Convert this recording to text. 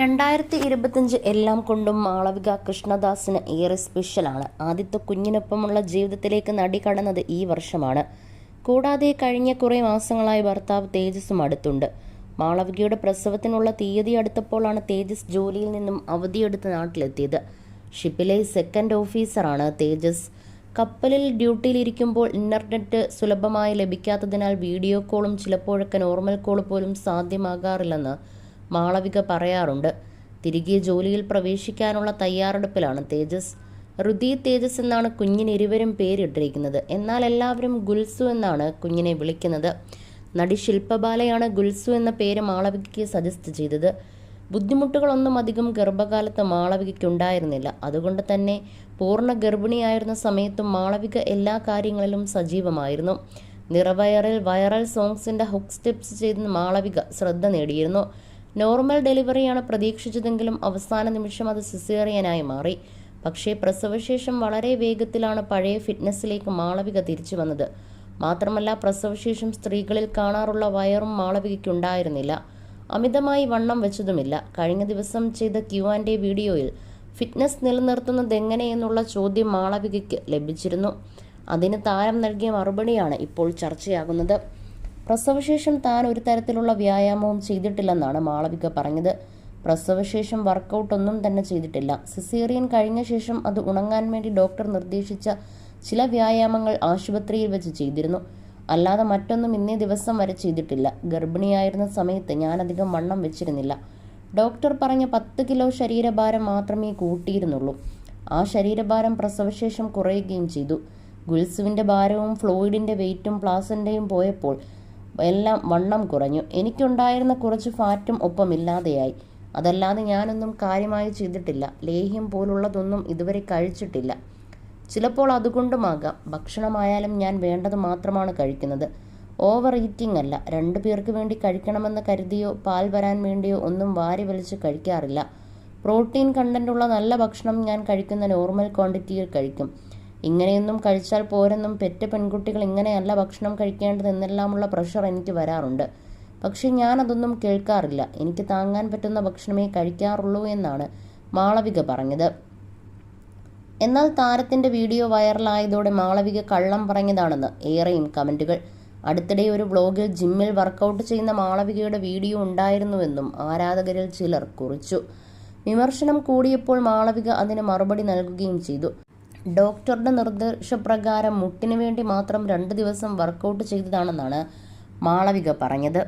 രണ്ടായിരത്തി ഇരുപത്തഞ്ച് എല്ലാം കൊണ്ടും മാളവിക കൃഷ്ണദാസിന് ഏറെ സ്പെഷ്യലാണ്. ആദ്യത്തെ കുഞ്ഞിനൊപ്പമുള്ള ജീവിതത്തിലേക്ക് നടി കടന്നത് ഈ വർഷമാണ്. കൂടാതെ കഴിഞ്ഞ കുറേ മാസങ്ങളായി ഭർത്താവ് തേജസും അടുത്തുണ്ട്. മാളവികയുടെ പ്രസവത്തിനുള്ള തീയതി അടുത്തപ്പോഴാണ് തേജസ് ജോലിയിൽ നിന്നും അവധിയെടുത്ത് നാട്ടിലെത്തിയത്. ഷിപ്പിലെ സെക്കൻഡ് ഓഫീസറാണ് തേജസ്. കപ്പലിൽ ഡ്യൂട്ടിയിലിരിക്കുമ്പോൾ ഇന്റർനെറ്റ് സുലഭമായി ലഭിക്കാത്തതിനാൽ വീഡിയോ കോളും ചിലപ്പോഴൊക്കെ നോർമൽ കോൾ പോലും സാധ്യമാകാറില്ലെന്ന് മാളവിക പറയാറുണ്ട്. തിരികെ ജോലിയിൽ പ്രവേശിക്കാനുള്ള തയ്യാറെടുപ്പിലാണ് തേജസ്. റുദി തേജസ് എന്നാണ് കുഞ്ഞിന് ഇരുവരും പേരിട്ടിരിക്കുന്നത്. എന്നാൽ എല്ലാവരും ഗുൽസു എന്നാണ് കുഞ്ഞിനെ വിളിക്കുന്നത്. നടി ശില്പബാലയാണ് ഗുൽസു എന്ന പേര് മാളവികയ്ക്ക് സജസ്റ്റ് ചെയ്തത്. ബുദ്ധിമുട്ടുകളൊന്നും അധികം ഗർഭകാലത്ത് മാളവികയ്ക്ക് ഉണ്ടായിരുന്നില്ല. അതുകൊണ്ട് തന്നെ പൂർണ ഗർഭിണിയായിരുന്ന സമയത്തും മാളവിക എല്ലാ കാര്യങ്ങളിലും സജീവമായിരുന്നു. നിറവയറിൽ വൈറൽ സോങ്സിന്റെ ഹുക്ക് സ്റ്റെപ്സ് ചെയ്ത് മാളവിക ശ്രദ്ധ നേടിയിരുന്നു. നോർമൽ ഡെലിവറിയാണ് പ്രതീക്ഷിച്ചതെങ്കിലും അവസാന നിമിഷം അത് സിസേറിയനായി മാറി. പക്ഷേ പ്രസവശേഷം വളരെ വേഗത്തിലാണ് പഴയ ഫിറ്റ്നസ്സിലേക്ക് മാളവിക തിരിച്ചു വന്നത്. മാത്രമല്ല പ്രസവശേഷം സ്ത്രീകളിൽ കാണാറുള്ള വയറും മാളവികയ്ക്കുണ്ടായിരുന്നില്ല. അമിതമായി വണ്ണം വെച്ചതുമില്ല. കഴിഞ്ഞ ദിവസം ചെയ്ത ക്യു ആൻഡ് എ വീഡിയോയിൽ ഫിറ്റ്നസ് നിലനിർത്തുന്നത് എങ്ങനെയെന്നുള്ള ചോദ്യം മാളവികയ്ക്ക് ലഭിച്ചിരുന്നു. അതിന് താരം നൽകിയ മറുപടിയാണ് ഇപ്പോൾ ചർച്ചയാകുന്നത്. പ്രസവശേഷം താൻ ഒരു തരത്തിലുള്ള വ്യായാമവും ചെയ്തിട്ടില്ലെന്നാണ് മാളവിക പറഞ്ഞത്. പ്രസവശേഷം വർക്കൗട്ടൊന്നും തന്നെ ചെയ്തിട്ടില്ല. സിസേറിയൻ കഴിഞ്ഞ ശേഷം അത് ഉണങ്ങാൻ വേണ്ടി ഡോക്ടർ നിർദ്ദേശിച്ച ചില വ്യായാമങ്ങൾ ആശുപത്രിയിൽ വെച്ച് ചെയ്തിരുന്നു. അല്ലാതെ മറ്റൊന്നും ഇന്നേ ദിവസം വരെ ചെയ്തിട്ടില്ല. ഗർഭിണിയായിരുന്ന സമയത്ത് ഞാനധികം വണ്ണം വെച്ചിരുന്നില്ല. ഡോക്ടർ പറഞ്ഞ പത്ത് കിലോ ശരീരഭാരം മാത്രമേ കൂട്ടിയിരുന്നുള്ളൂ. ആ ശരീരഭാരം പ്രസവശേഷം കുറയുകയും ചെയ്തു. ഗുൽസുവിന്റെ ഭാരവും ഫ്ലോയിഡിന്റെ വെയിറ്റും പ്ലാസന്റെയും പോയപ്പോൾ എല്ലാം വണ്ണം കുറഞ്ഞു. എനിക്കുണ്ടായിരുന്ന കുറച്ച് ഫാറ്റും ഒപ്പമില്ലാതെയായി. അതല്ലാതെ ഞാനൊന്നും കാര്യമായി ചെയ്തിട്ടില്ല. ലേഹ്യം പോലുള്ളതൊന്നും ഇതുവരെ കഴിച്ചിട്ടില്ല. ചിലപ്പോൾ അതുകൊണ്ടുമാകാം. ഭക്ഷണമായാലും ഞാൻ വേണ്ടത് മാത്രമാണ് കഴിക്കുന്നത്. ഓവർ ഈറ്റിംഗ് അല്ല. രണ്ടു പേർക്ക് വേണ്ടി കഴിക്കണമെന്ന് കരുതിയോ പാൽ വരാൻ വേണ്ടിയോ ഒന്നും വാരി വലിച്ച് കഴിക്കാറില്ല. പ്രോട്ടീൻ കണ്ടന്റുള്ള നല്ല ഭക്ഷണം ഞാൻ കഴിക്കുന്ന നോർമൽ ക്വാണ്ടിറ്റിയിൽ കഴിക്കും. ഇങ്ങനെയൊന്നും കഴിച്ചാൽ പോരെന്നും പെറ്റ പെൺകുട്ടികൾ ഇങ്ങനെയല്ല ഭക്ഷണം കഴിക്കേണ്ടത് എന്നെല്ലാമുള്ള പ്രഷർ എനിക്ക് വരാറുണ്ട്. പക്ഷേ ഞാൻ അതൊന്നും കേൾക്കാറില്ല. എനിക്ക് താങ്ങാൻ പറ്റുന്ന ഭക്ഷണമേ കഴിക്കാറുള്ളൂ എന്നാണ് മാളവിക പറഞ്ഞത്. എന്നാൽ താരത്തിന്റെ വീഡിയോ വൈറലായതോടെ മാളവിക കള്ളം പറഞ്ഞതാണെന്ന് ഏറെയും കമന്റുകൾ. അടുത്തിടെ ഒരു വ്ലോഗിൽ ജിമ്മിൽ വർക്കൗട്ട് ചെയ്യുന്ന മാളവികയുടെ വീഡിയോ ഉണ്ടായിരുന്നുവെന്നും ആരാധകരിൽ ചിലർ കുറിച്ചു. വിമർശനം കൂടിയപ്പോൾ മാളവിക അതിന് മറുപടി നൽകുകയും ചെയ്തു. ഡോക്ടറുടെ നിർദ്ദേശപ്രകാരം മുട്ടിനു വേണ്ടി മാത്രം രണ്ട് ദിവസം വർക്കൗട്ട് ചെയ്തതാണെന്നാണ് മാളവിക പറഞ്ഞത്.